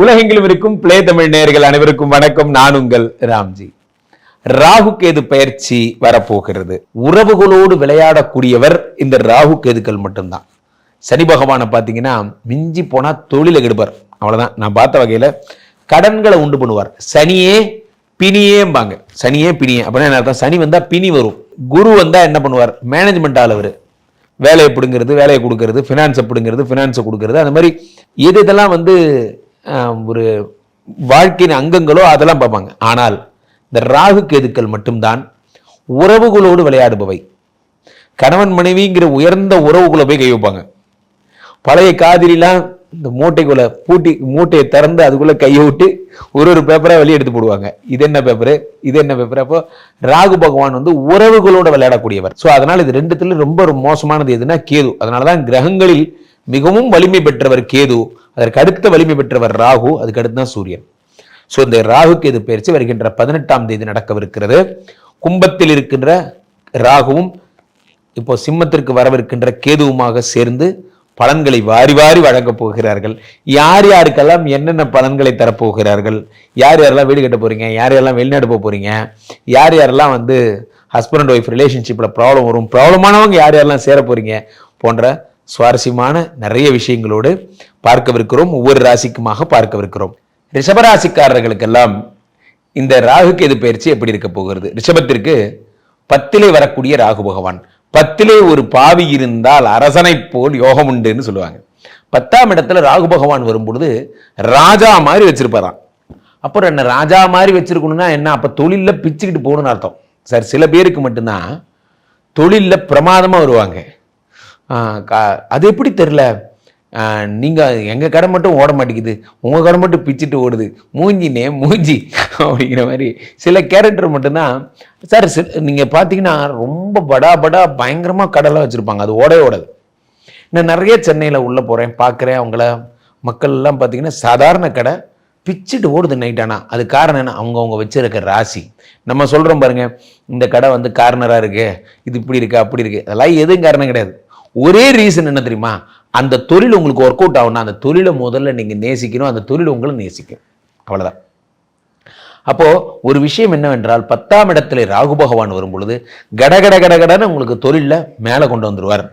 உலகெங்கிலும் இருக்கும் பிளே தமிழ் நேர்கள் அனைவருக்கும் வணக்கம். நான் உங்கள் ராம்ஜி. ராகு கேது பயிற்சி வரப்போகிறது. உறவுகளோடு விளையாடக்கூடியவர் இந்த ராகு கேதுக்கள் மட்டும்தான். சனி பகவானை பார்த்தீங்கன்னா மிஞ்சி போனால் தொழில கெடுப்பார். அவ்வளோதான் நான் பார்த்த வகையில் கடன்களை உண்டு பண்ணுவார். சனியே பிணியேம்பாங்க. சனியே பிணியே. அப்படின்னா என்ன அர்த்தம்? சனி வந்தால் பிணி வரும். குரு வந்தால் என்ன பண்ணுவார்? மேனேஜ்மெண்ட் ஆளவர் வேலையை பிடுங்கிறது வேலையை கொடுக்கறது ஃபினான்ஸை பிடுங்கிறது ஃபினான்ஸை கொடுக்கறது. அந்த மாதிரி எது இதெல்லாம் வந்து ஒரு வாழ்க்கையின் அங்கங்களோ அதெல்லாம் பார்ப்பாங்க. ஆனால் இந்த ராகு கேதுக்கள் மட்டும்தான் உறவுகளோடு விளையாடுபவை. கணவன் மனைவிங்கிற உயர்ந்த உறவுகளை போய் கை வைப்பாங்க. பழைய காதிரிலாம் இந்த மூட்டைக்குள்ள பூட்டி மூட்டையை திறந்து அதுக்குள்ள கையை விட்டு ஒரு ஒரு பேப்பரா வெளியே எடுத்து போடுவாங்க. இது என்ன பேப்பரு இது என்ன பேப்பர் அப்போ ராகு பகவான் வந்து உறவுகளோட விளையாடக்கூடியவர். ஸோ அதனால இது ரெண்டுத்துல ரொம்ப ஒரு மோசமானது எதுனா கேது. அதனாலதான் கிரகங்களில் மிகவும் வலிமை பெற்றவர் கேது அதற்கு அடுத்த வலிமை பெற்றவர் ராகு அதுக்கு அடுத்து தான் சூரியன். ஸோ இந்த ராகு கேது பயிற்சி? வருகின்ற பதினெட்டாம் தேதி நடக்கவிருக்கிறது. கும்பத்தில் இருக்கின்ற ராகுவும் இப்போ சிம்மத்திற்கு வரவிருக்கின்ற கேதுவுமாக சேர்ந்து பலன்களை வாரி வாரி வழங்கப் போகிறார்கள். யார் யாருக்கெல்லாம் என்னென்ன பலன்களை தரப்போகிறார்கள்? யார் யாரெல்லாம் வீடு கட்ட போறீங்க? யார் யாரெல்லாம் வெளிநாடு போக போறீங்க? யார் யாரெல்லாம் வந்து ஹஸ்பண்ட் ஒய்ஃப் ரிலேஷன்ஷிப்பில் ப்ராப்ளம் வரும்? ப்ராப்ளமானவங்க யார் யாரெல்லாம் சேர போறீங்க? போன்ற சுவாரஸ்யமான நிறைய விஷயங்களோடு பார்க்கவிருக்கிறோம். ஒவ்வொரு ராசிக்குமாக பார்க்கவிருக்கிறோம். ரிஷபராசிக்காரர்களுக்கெல்லாம் இந்த ராகு கேது பயிற்சி எப்படி இருக்க போகிறது? ரிஷபத்திற்கு பத்திலே வரக்கூடிய ராகு பகவான். பத்திலே ஒரு பாவி இருந்தால் அரசனைப் போல் யோகம் உண்டுன்னு சொல்லுவாங்க. பத்தாம் இடத்துல ராகு பகவான் வரும்பொழுது ராஜா மாதிரி வச்சிருப்பாராம். அப்புறம் என்ன ராஜா மாதிரி வச்சிருக்கணும்னா என்ன? அப்போ தொழிலில் பிச்சுக்கிட்டு போகணும்னு அர்த்தம். சார் சில பேருக்கு மட்டும்தான் தொழில்ல பிரமாதமா வருவாங்க. அது எப்படி தெரில நீங்கள் எங்கள் கடை மட்டும் ஓட மாட்டேங்குது. உங்கள் கடை மட்டும் பிச்சுட்டு ஓடுது. மூஞ்சினே மூஞ்சி அப்படிங்கிற மாதிரி. சில கேரக்டர் மட்டும்தான். சார் சில நீங்கள் பார்த்தீங்கன்னா ரொம்ப படா படா பயங்கரமாக கடைலாம் வச்சுருப்பாங்க. அது ஓடவே ஓடாது. நான் நிறைய சென்னையில் உள்ளே போகிறேன் பார்க்குறேன் அவங்கள மக்கள் எல்லாம் பார்த்தீங்கன்னா சாதாரண கடை பிச்சுட்டு ஓடுது நைட் ஆனால் அது காரணம் என்ன? அவங்க அவங்க ராசி. நம்ம சொல்கிறோம் பாருங்கள் இந்த கடை வந்து கார்னராக இருக்குது இது இப்படி இருக்குது அப்படி இருக்குது அதெல்லாம் எதுவும் காரணம் கிடையாது. ஒரே ரீசன் என்ன தெரியுமா? அந்த தொழில் உங்களுக்கு ஒர்க் அவுட் ஆகும்னா அந்த தொழிலை முதல்ல நீங்கள் நேசிக்கணும் அந்த தொழில் உங்களை நேசிக்கும். அவ்வளோதான் அப்போது ஒரு விஷயம் என்னவென்றால் பத்தாம் இடத்துல ராகு பகவான் வரும் பொழுது கடகட கடகடன்னு உங்களுக்கு தொழிலில் மேலே கொண்டு வந்துடுவார்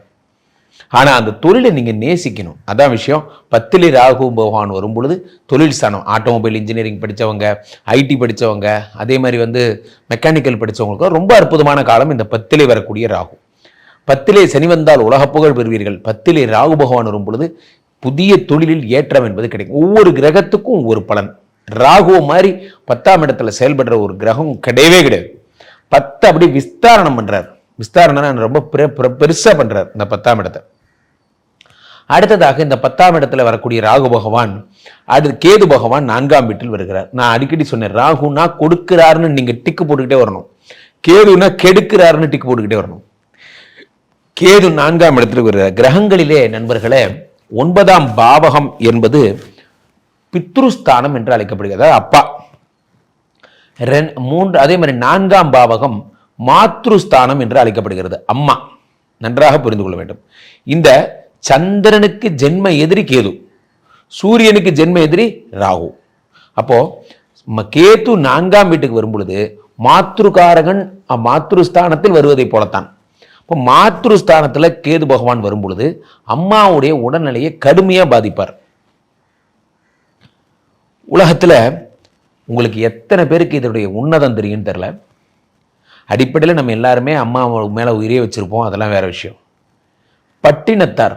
ஆனால் அந்த தொழிலை நீங்கள் நேசிக்கணும். அதான் விஷயம். பத்திலே ராகு பகவான் வரும் பொழுது தொழில் ஸ்தானம் ஆட்டோமொபைல் இன்ஜினியரிங் படித்தவங்க ஐடி படித்தவங்க அதே மாதிரி வந்து மெக்கானிக்கல் படித்தவங்களுக்கு ரொம்ப அற்புதமான காலம் இந்த பத்திலே வரக்கூடிய ராகு. பத்திலே சனி வந்தால் உலக புகழ் பெறுவீர்கள். பத்திலே ராகு பகவான் வரும்பொழுது புதிய தொழிலில் ஏற்றம் என்பது கிடைக்கும். ஒவ்வொரு கிரகத்துக்கும் ஒவ்வொரு பலன். ராகுவ மாதிரி பத்தாம் இடத்துல செயல்படுற ஒரு கிரகம் கிடையவே கிடையாது. பத்து அப்படி விஸ்தாரணம் பண்றார். விஸ்தாரணம் ரொம்ப பெரு- பெரு- பெருசா பண்றார் இந்த பத்தாம் இடத்தை. அடுத்ததாக இந்த பத்தாம் இடத்துல வரக்கூடிய ராகு பகவான் அடுத்து கேது பகவான் நான்காம் வீட்டில் வருகிறார். நான் அடிக்கடி சொன்னேன் ராகுனா கொடுக்கிறாருன்னு நீங்க டிக்கு போட்டுக்கிட்டே வரணும். கேதுனா கெடுக்கிறாருன்னு டிக்கு போட்டுக்கிட்டே வரணும். கேது நான்காம் இடத்தில் வருகிற கிரகங்களிலே நண்பர்களே ஒன்பதாம் பாவகம் என்பது பித்ருஸ்தானம் என்று அழைக்கப்படுகிறது. அதாவது அப்பா. ரெண்- மூன்று அதே மாதிரி நான்காம் பாவகம் மாத்ருஸ்தானம் என்று அழைக்கப்படுகிறது. அம்மா. நன்றாக புரிந்து கொள்ள வேண்டும். இந்த சந்திரனுக்கு ஜென்ம எதிரி கேது. சூரியனுக்கு ஜென்ம எதிரி ராகு. அப்போ கேது நான்காம் வீட்டுக்கு வரும் பொழுது மாத்ருகாரகன் மாத்ருஸ்தானத்தில் வருவதை போலத்தான். இப்போ மாத்ருஸ்தானத்துல கேது பகவான் வரும் பொழுது அம்மாவுடைய உடல்நிலையை கடுமையாக பாதிப்பார். உலகத்தில் உங்களுக்கு எத்தனை பேருக்கு இதனுடைய உன்னதம் தெரியும்னு தெரில அடிப்படையில் நம்ம எல்லாருமே அம்மா மேலே உயிரே வச்சுருப்போம் அதெல்லாம் வேற விஷயம். பட்டினத்தார்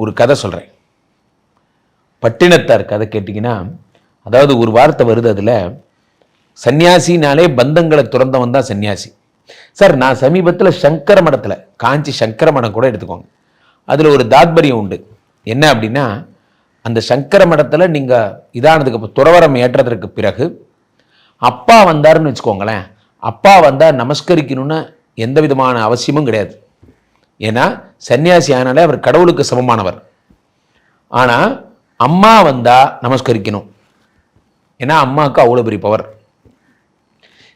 ஒரு கதை சொல்கிறேன் பட்டினத்தார் கதை கேட்டிங்கன்னா அதாவது ஒரு வார்த்தை வருது அதில் சன்னியாசினாலே பந்தங்களை துறந்தவன் தான் சன்னியாசி. சார் நான் சமீபத்தில் சங்கர மடத்தில் காஞ்சி சங்கர மடம் கூட எடுத்துக்கோங்க. அதில் ஒரு தாத்பரியம் உண்டு. என்ன அப்படின்னா அந்த சங்கர மடத்தில் நீங்கள் இதானதுக்கு அப்புறம் துறவரம் ஏற்றதற்கு பிறகு அப்பா வந்தாருன்னு வச்சுக்கோங்களேன் அப்பா வந்தால் நமஸ்கரிக்கணும்னு எந்த விதமான அவசியமும் கிடையாது. ஏன்னா சன்னியாசி ஆனாலே அவர் கடவுளுக்கு சமமானவர். ஆனால் அம்மா வந்தா நமஸ்கரிக்கணும். ஏன்னா அம்மாவுக்கு அவ்வளோ பெரிய பவர்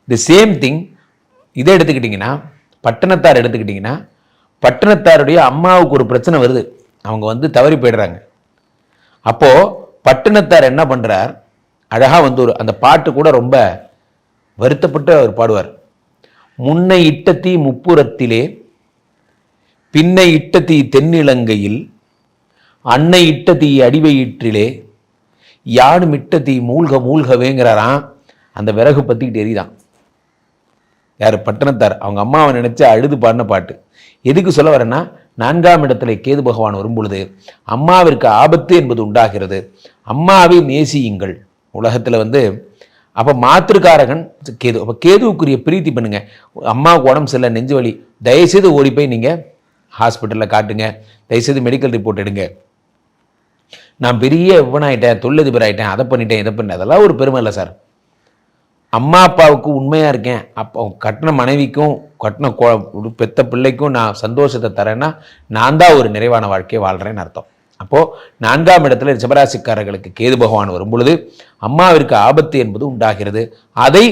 தி சேம் திங் இதை எடுத்துக்கிட்டிங்கன்னா பட்டணத்தார் எடுத்துக்கிட்டிங்கன்னா பட்டணத்தாருடைய அம்மாவுக்கு ஒரு பிரச்சனை வருது. அவங்க வந்து தவறி போயிடுறாங்க. அப்போது பட்டணத்தார் என்ன பண்ணுறார் அழகாக வந்து ஒரு அந்த பாட்டு கூட ரொம்ப வருத்தப்பட்டு அவர் பாடுவார். முன்னை இட்ட தீ முப்புறத்திலே பின்னை இட்ட தீ தென்னிலங்கையில் அன்னை இட்ட தீ அடிவையிற்றிலே யாடும் இட்ட தீ மூழ்க மூழ்கவேங்கிறாராம். அந்த விறகு பற்றிக்கிட்டு எரிதான் யார் பட்டணத்தார் அவங்க அம்மாவை நினச்சி அழுது பாடின பாட்டு. எதுக்கு சொல்ல வரேன்னா நான்காம் இடத்துல கேது பகவான் வரும்பொழுது அம்மாவிற்கு ஆபத்து என்பது உண்டாகிறது. அம்மாவை நேசியுங்கள். உலகத்தில் வந்து அப்போ மாத்திருக்காரகன் கேது. அப்போ கேதுவுக்குரிய பிரீத்தி பண்ணுங்கள் அம்மாவுக்கு உடம்பு சரியில்லை நெஞ்சு வலி. தயவுசெய்து ஓடி போய் நீங்கள் ஹாஸ்பிட்டலில் காட்டுங்க. தயவுசெய்து மெடிக்கல் ரிப்போர்ட் எடுங்க. நான் பெரிய இவனாயிட்டேன் தொழிலதிபர் ஆகிட்டேன் அதை பண்ணிட்டேன் இதை பண்ணேன் அதெல்லாம் ஒரு பெருமை இல்லை சார். அம்மா அப்பாவுக்கு உண்மையாக இருக்கேன். அப்போ கட்டின மனைவிக்கும் கட்டின கோ பெத்த பிள்ளைக்கும் நான் சந்தோஷத்தை தரேன்னா நான் தான் ஒரு நிறைவான வாழ்க்கையை வாழ்கிறேன்னு அர்த்தம். அப்போது நான்காம் இடத்துல ரிஷபராசிக்காரர்களுக்கு கேது பகவான் வரும் பொழுது அம்மாவிற்கு ஆபத்து என்பது உண்டாகிறது. அதை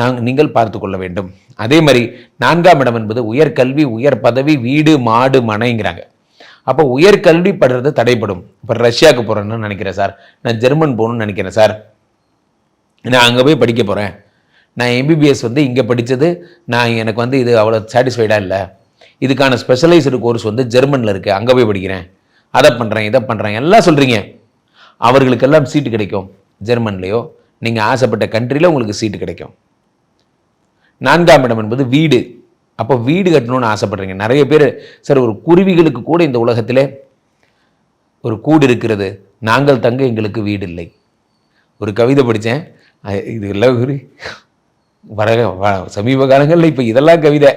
நாங்கள் நீங்கள் பார்த்து கொள்ள வேண்டும். அதே மாதிரி நான்காம் இடம் என்பது உயர்கல்வி உயர் பதவி வீடு மாடு மனைங்கிறாங்க. அப்போ உயர்கல்வி படுறது தடைப்படும் இப்போ ரஷ்யாவுக்கு போகிறேன்னு நினைக்கிறேன் சார். நான் ஜெர்மன் போகணும்னு நினைக்கிறேன் சார். நான் அங்கே போய் படிக்க போகிறேன் நான் எம்பிபிஎஸ் வந்து இங்கே படித்தது நான் எனக்கு வந்து இது அவ்வளோ சாட்டிஸ்ஃபைடாக இல்லை. இதுக்கான ஸ்பெஷலைஸ்டு கோர்ஸ் வந்து ஜெர்மனில் இருக்குது அங்கே போய் படிக்கிறேன். அதை பண்ணுறேன் இதை பண்ணுறேன் எல்லாம் சொல்கிறீங்க அவர்களுக்கெல்லாம் சீட்டு கிடைக்கும் ஜெர்மன்லேயோ. நீங்கள் ஆசைப்பட்ட கண்ட்ரியில் உங்களுக்கு சீட்டு கிடைக்கும். நான்காம் இடம் என்பது வீடு. அப்போ வீடு கட்டணும்னு ஆசைப்படுறீங்க. நிறைய பேர் சார் ஒரு குருவிகளுக்கு கூட இந்த உலகத்தில் ஒரு கூடு இருக்கிறது. நாங்கள் தங்க எங்களுக்கு வீடு இல்லை. ஒரு கவிதை படித்தேன். இது எல்லாம் ஒரு வர வ- சமீப காலங்களில் இப்போ இதெல்லாம் கவிதை.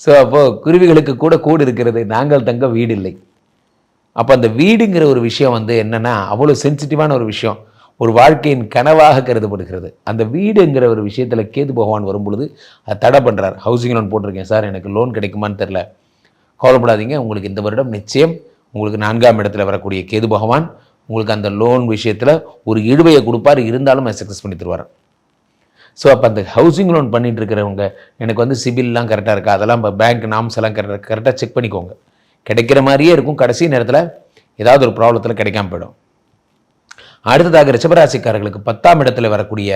ஸோ அப்போது குருவிகளுக்கு கூட கூடு இருக்கிறது நாங்கள் தங்க வீடு இல்லை அப்போ அந்த வீடுங்கிற ஒரு விஷயம் வந்து என்னென்னா அவ்வளோ சென்சிட்டிவான ஒரு விஷயம். ஒரு வாழ்க்கையின் கனவாக கருதப்படுகிறது. அந்த வீடுங்கிற ஒரு விஷயத்தில் கேது பகவான் வரும்பொழுது அதை தடை பண்ணுறார் ஹவுசிங் லோன் போட்டிருக்கேன் சார் எனக்கு லோன் கிடைக்குமான்னு தெரில கவலைப்படாதீங்க உங்களுக்கு இந்த வருடம் நிச்சயம் உங்களுக்கு நான்காம் இடத்துல வரக்கூடிய கேது பகவான் உங்களுக்கு அந்த லோன் விஷயத்தில் ஒரு இழுவையை கொடுப்பார் இருந்தாலும் அதை சக்ஸஸ் பண்ணி தருவார். ஸோ அப்போ அந்த ஹவுசிங் லோன் பண்ணிட்டு இருக்கிறவங்க எனக்கு வந்து சிபில்லாம் கரெக்டாக இருக்கா? அதெல்லாம் இப்போ பேங்க் நாம்ஸ் எல்லாம் கரெக்டாக கரெக்டாக செக் பண்ணிக்கோங்க. கிடைக்கிற மாதிரியே இருக்கும் கடைசி நேரத்தில் ஏதாவது ஒரு ப்ராப்ளத்தில் கிடைக்காம போயிடும். அடுத்ததாக ரிஷபராசிக்காரர்களுக்கு பத்தாம் இடத்துல வரக்கூடிய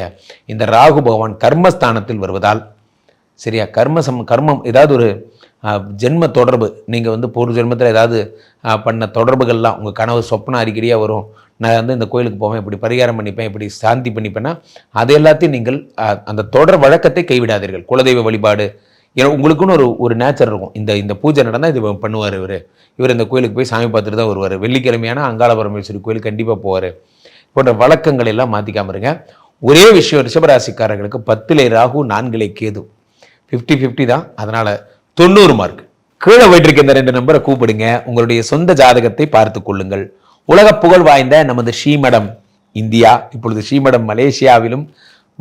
இந்த ராகு பகவான் கர்மஸ்தானத்தில் வருவதால் சரியா? கர்ம சம் கர்மம் ஏதாவது ஒரு ஜென்ம தொடர்பு. நீங்கள் வந்து பூர்வ ஜென்மத்தில் ஏதாவது பண்ண தொடர்புகள்லாம் உங்கள் கனவு சொப்னம் அடிக்கடியாக வரும். நான் வந்து இந்த கோயிலுக்கு போவேன் இப்படி பரிகாரம் பண்ணிப்பேன் இப்படி சாந்தி பண்ணிப்பேன்னா அது எல்லாத்தையும் நீங்கள் அந்த தொடர் வழக்கத்தை கைவிடாதீர்கள். குலதெய்வ வழிபாடு. ஏன்னா உங்களுக்குன்னு ஒரு ஒரு நேச்சர் இருக்கும். இந்த இந்த பூஜை நடந்தால் இது பண்ணுவார் இவர். இவர் இந்த கோயிலுக்கு போய் சாமி பார்த்துட்டு தான் வருவார். வெள்ளிக்கிழமையான அங்காள பரமேஸ்வரி கோயில் கண்டிப்பாக போவார். போன்ற வழக்கங்கள் எல்லாம் மாற்றிக்காம இருங்க. ஒரே விஷயம் ரிஷபராசிக்காரர்களுக்கு பத்திலே ராகு நான்கிலே கேது. ஃபிஃப்டி ஃபிஃப்டி தான். அதனால் தொண்ணூறு மார்க் கீழே போயிட்டு இந்த ரெண்டு நம்பரை கூப்பிடுங்க. உங்களுடைய சொந்த ஜாதகத்தை பார்த்து கொள்ளுங்கள். உலக புகழ் வாய்ந்த நமது ஸ்ரீமடம் இந்தியா. இப்பொழுது ஸ்ரீமடம் மலேசியாவிலும்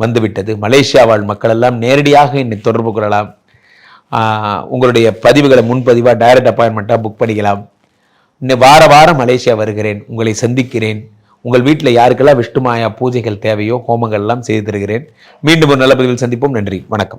வந்துவிட்டது. மலேசியா வாழ் மக்கள் எல்லாம் நேரடியாக என்னை தொடர்பு கொள்ளலாம். உங்களுடைய பதிவுகளை முன்பதிவாக டைரக்ட் அப்பாயின்மெண்ட்டாக புக் பண்ணிக்கலாம். இன்னும் வார வாரம் மலேசியா வருகிறேன். உங்களை சந்திக்கிறேன். உங்கள் வீட்டில் யாருக்கெல்லாம் விஷ்ணுமாயா பூஜைகள் தேவையோ ஹோமங்கள் எல்லாம் செய்து தருகிறேன். மீண்டும் ஒரு நல்ல பதிவில் சந்திப்போம். நன்றி. வணக்கம்.